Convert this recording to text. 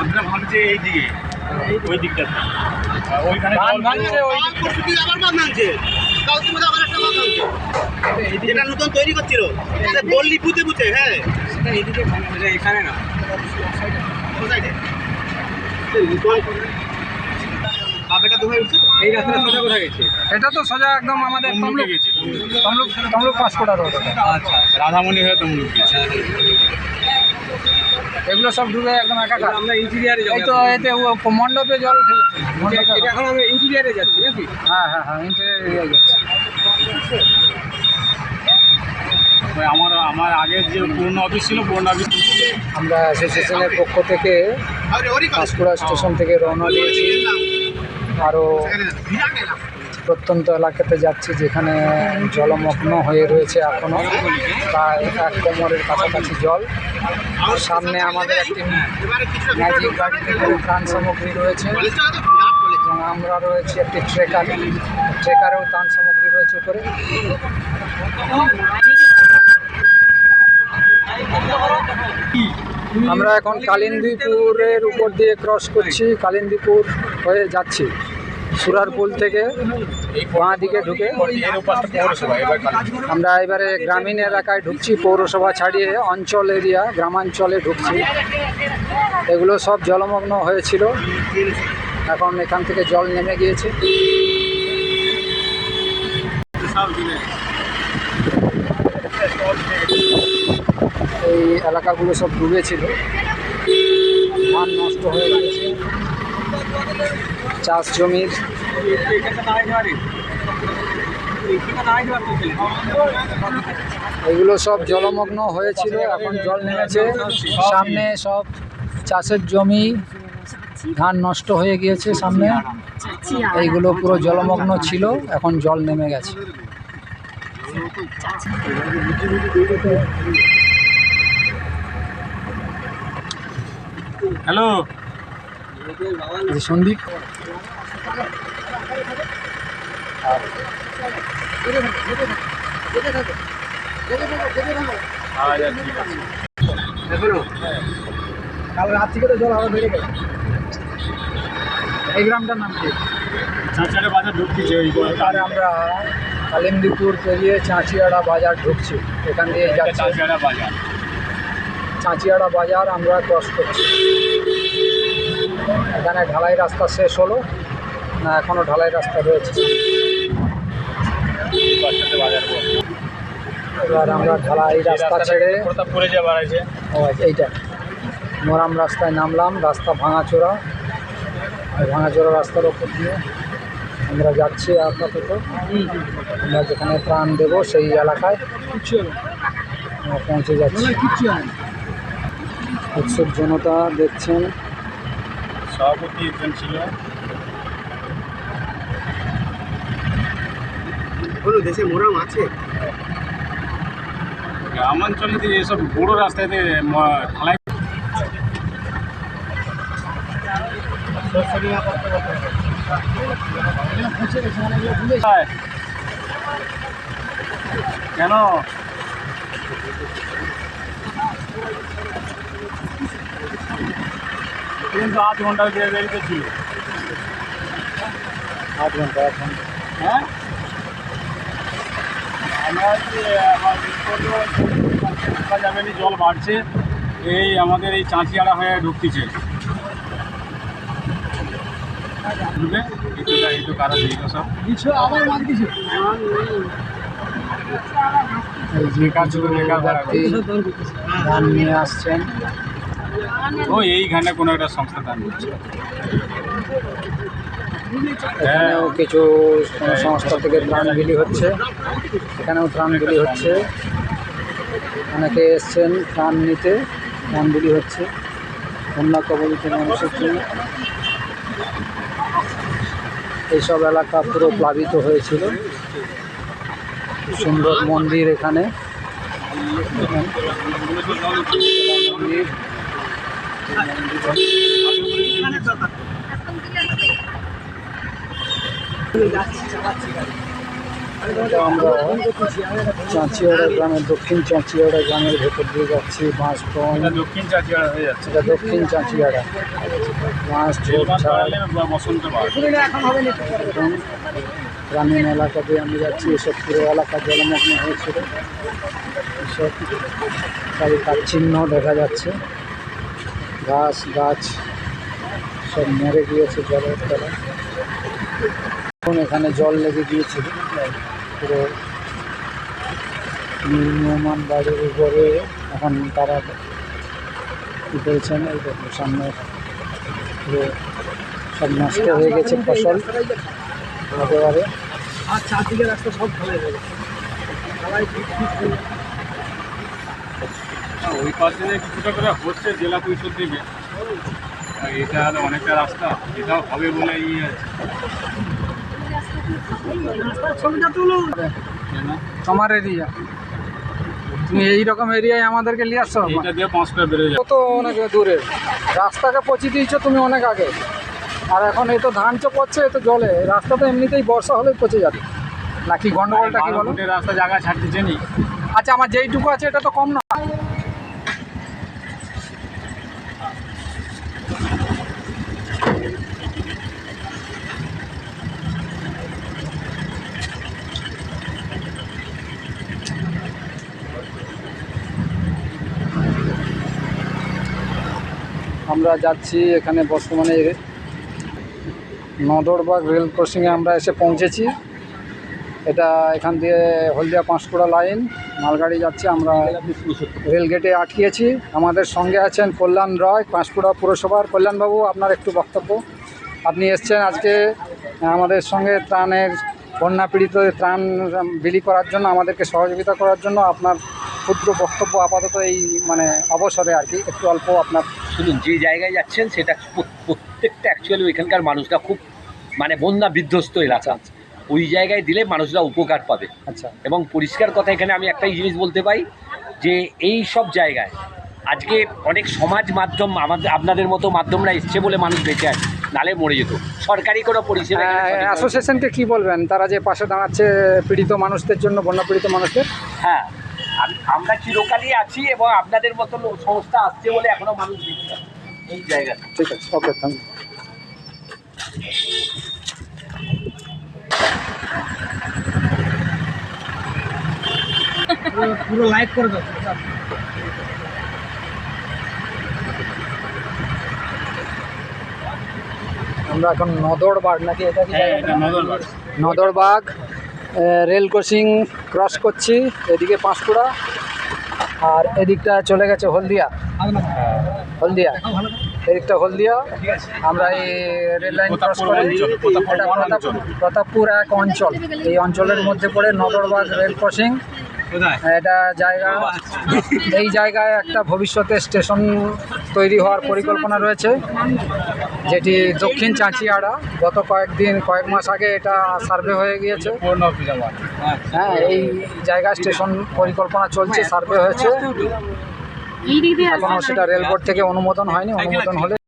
আমরা ভাবছি এই দিকে ওই দিকটা। ওইখানে যেটা নতুন তৈরি করছিল বললি পুঁতে পুঁতে হ্যাঁ। এখানে না। এটা তো সোজা একদম আমাদের তমলুক। তমলুক তমলুক। পাঁচকোটা রোড। আচ্ছা রাধামণি হয়ে তমলুক গেছি। এগুলো সব ডুবে একদম একাকার আমরা ইন্টিরিয়ারে এই তো এতে মণ্ডপে জল উঠে গেছে। এখন আমরা ইন্টিরিয়ারে যাচ্ছি নাকি? হ্যাঁ হ্যাঁ হ্যাঁ ইন্টারিয়ার যাচ্ছে। ওই আমার আমার আগের যে পুরনো অফিস ছিল পুরনো অফিস আমরা অ্যাসোসিয়েশনের পক্ষ থেকে। পাঁশকুড়া স্টেশন থেকে রওনা দিয়েছি আরও প্রত্যন্ত এলাকাতে যাচ্ছি যেখানে জলমগ্ন হয়ে রয়েছে এখনও প্রায় এক কোমরের কাছাকাছি জল সামনে আমাদের একটি ম্যাজিক গাড়িতে ত্রাণ সামগ্রী রয়েছে তো। এবং আমরা রয়েছি একটি ট্রেকার ট্রেকারেও ত্রাণ সামগ্রী রয়েছে উপরে আমরা এখন কালিন্দীপুরের উপর দিয়ে ক্রস করছি, কালিন্দীপুর হয়ে যাচ্ছি। সুরারপুল থেকে বাঁ দিকে ঢুকে। আমরা এবারে গ্রামীণ এলাকায় ঢুকছি, পৌরসভা ছাড়িয়ে অঞ্চল এরিয়া, গ্রামাঞ্চলে ঢুকছি। এগুলো সব জলমগ্ন হয়েছিল। এখন এখান থেকে জল নেমে গিয়েছে। এই এলাকাগুলো সব ডুবেছিল। ধান নষ্ট হয়ে গিয়েছে। চাষ জমির এগুলো সব জলমগ্ন হয়েছিল, এখন জল নেমেছে। সামনে সব চাষের জমি ধান নষ্ট হয়ে গিয়েছে সামনে। এইগুলো পুরো জলমগ্ন ছিল, এখন জল নেমে গেছে। হ্যালো। সন্দীপ। কাল রাত থেকে তো জল আরও বেড়ে গেল। এই গ্রামটার নাম কি? চাঁচিয়াড়া বাজার ঢুকতেছে আর আমরা কালিন্দীপুর পেরিয়ে চাঁচিয়াড়া বাজার ঢুকছি। এখান দিয়ে যাচ্ছি। চাঁচারা বাজার। চাঁচিয়াড়া বাজার আমরা ক্রস করছি। এখানে ঢালাই রাস্তা শেষ হলো। না এখনও ঢালাই রাস্তা রয়েছে। এবার আমরা ঢালাই রাস্তা ছেড়ে আচ্ছা, এইটা। মোরাম রাস্তায় নামলাম রাস্তা ভাঙাচোরা। আর ভাঙাচোরা রাস্তার ওপর দিয়ে আমরা যাচ্ছি আপাতত। আমরা যেখানে প্রাণ দেব সেই এলাকায় পৌঁছে যাচ্ছি। উৎসব জনতা দেখছেন। সভাপতি একজন ছিল। কোনো দেশে মোরাম আছে? গ্রামাঞ্চলে যে এসব বড় রাস্তাতে ঢালাই কেন? কিন্তু আধ ঘণ্টা দেরিতে ছিল আধ ঘণ্টা আধ ঘণ্টা। হ্যাঁ? আমরা করব যাবে জল বাড়ছে। এই আমাদের এই চাঁচিয়াড়া হয়ে ঢুকতেছে। ঢুকে একটু কারা দিয়ে সব। যে কিছু ব্যক্তি ধান নিয়ে আসছেন। ও এইখানে কোনো একটা সংস্থা দান করছে। এখানেও কিছু সংস্থা থেকে ত্রাণ হচ্ছে। এখানেও ত্রাণ হচ্ছে। অনেকে এসছেন ত্রাণ নিতে, ত্রাণ বিলি হচ্ছে। বন্যা কবলিত মানুষের জন্য। এইসব এলাকা পুরো প্লাবিত হয়েছিল। সুন্দর মন্দির এখানে। মন্দির। চাঁচিয়াড়া গ্রামের দক্ষিণ চাঁচিয়াড়া গ্রামের ভেতর দিয়ে যাচ্ছি বাঁশ এটা দক্ষিণ চাচিয়াড়া হয়ে যাচ্ছে। এটা দক্ষিণ চাঁচিয়াড়া। বাঁশ গ্রামীণ এলাকা দিয়ে আমি যাচ্ছি এসব পুরো এলাকা জলমগ্ন হয়েছিল। এসব চারিপাশ চিহ্ন দেখা যাচ্ছে। ঘাস গাছ সব মরে গিয়েছে জলের তলায়। এখন এখানে জল লেগে গিয়েছিল পুরো নির্মমান বাড়ির উপরে এখন তারা কী করেছেন এই সামনে পুরো সব নষ্ট হয়ে গেছে ফসল একেবারে। আর চারদিকে রাস্তা সব হয়ে গেছে। ওই পাশে যে কিছুটা করে হচ্ছে জেলা পরিষদ থেকে এটা হলো অনেকটা রাস্তা এটাও হবে বলে ইয়ে আছে তোমার এরিয়া তুমি এইরকম এরিয়ায় আমাদেরকে নিয়ে আসছো? এইটা দিয়ে পাঁচটা বেড়ে যাবে। তো অনেক দূরে। রাস্তাকে পচিয়ে দিয়েছ তুমি অনেক আগে। আর এখন এই তো ধান চো পড়ছে তো জলে। রাস্তা তো এমনিতেই বর্ষা হলেই পচে যাবে। নাকি গন্ডগোলটা কি বলো? রাস্তা জায়গা আচ্ছা আমার যেইটুকু আছে এটা তো কম না। আমরা যাচ্ছি এখানে বর্তমানে নদরবাগ রেল ক্রসিংয়ে আমরা এসে পৌঁছেছি। এটা এখান দিয়ে হলদিয়া পাঁশকুড়া লাইন, মালগাড়ি যাচ্ছে, আমরা রেল গেটে আটকিয়েছি আমাদের সঙ্গে আছেন কল্যাণ রায়, পাঁশকুড়া পুরসভার। কল্যাণবাবু, আপনার একটু বক্তব্য। আপনি এসছেন আজকে আমাদের সঙ্গে ত্রাণের বন্যা পীড়িতদের ত্রাণ বিলি করার জন্য, আমাদেরকে সহযোগিতা করার জন্য আপনার ক্ষুদ্র বক্তব্য আপাতত এই মানে অবসরে আর কি। একটু অল্প আপনার শুনুন যে জায়গায় যাচ্ছেন সেটা প্রত্যেকটা অ্যাকচুয়ালি ওইখানকার মানুষরা খুব মানে বন্যা বিধ্বস্ত এলাকা ওই জায়গায় দিলে মানুষরা উপকার পাবে। আচ্ছা। এবং পরিষ্কার কথা এখানে আমি একটাই জিনিস বলতে পাই যে এই সব জায়গায় আজকে অনেক সমাজ মাধ্যম আমাদের আপনাদের মতো মাধ্যমরা এসছে বলে মানুষ বেঁচে আছে নালে মরে যেত। সরকারি কোনো পরিষেবা অ্যাসোসিয়েশনকে কি বলবেন? তারা যে পাশে দাঁড়াচ্ছে পীড়িত মানুষদের জন্য বন্যা পীড়িত মানুষদের? হ্যাঁ। আমরা চিরকালই আছি এবং আপনাদের মতো লো- সংস্থা আসছে বলে এখনও মানুষ বেঁচে এই জায়গাটা। ঠিক আছে ওকে থ্যাংক ইউ পুরো লাইভ করে দাও। আমরা এখন নদরবাগ নাকি এটা কি? হ্যাঁ নদরবাগ রেল ক্রসিং ক্রস করছি এদিকে পাঁশকুড়া আর এদিকটা চলে গেছে হলদিয়া। হলদিয়া এদিকটা হলদিয়া। আমরা এই রেল লাইন ক্রস করে প্রতাপপুর এটা এক অঞ্চল। এই অঞ্চলের মধ্যে পড়ে নগরবাগ রেল ক্রসিং এটা জায়গা এই জায়গায় একটা ভবিষ্যতে স্টেশন তৈরি হওয়ার পরিকল্পনা রয়েছে যেটি দক্ষিণ চাঁচিয়াড়া। গত কয়েকদিন কয়েক মাস আগে এটা সার্ভে হয়ে গিয়েছে। আমার হ্যাঁ এই জায়গায় স্টেশন পরিকল্পনা চলছে সার্ভে হয়েছে। এখনও সেটা রেল বোর্ড থেকে অনুমোদন হয়নি অনুমোদন হলে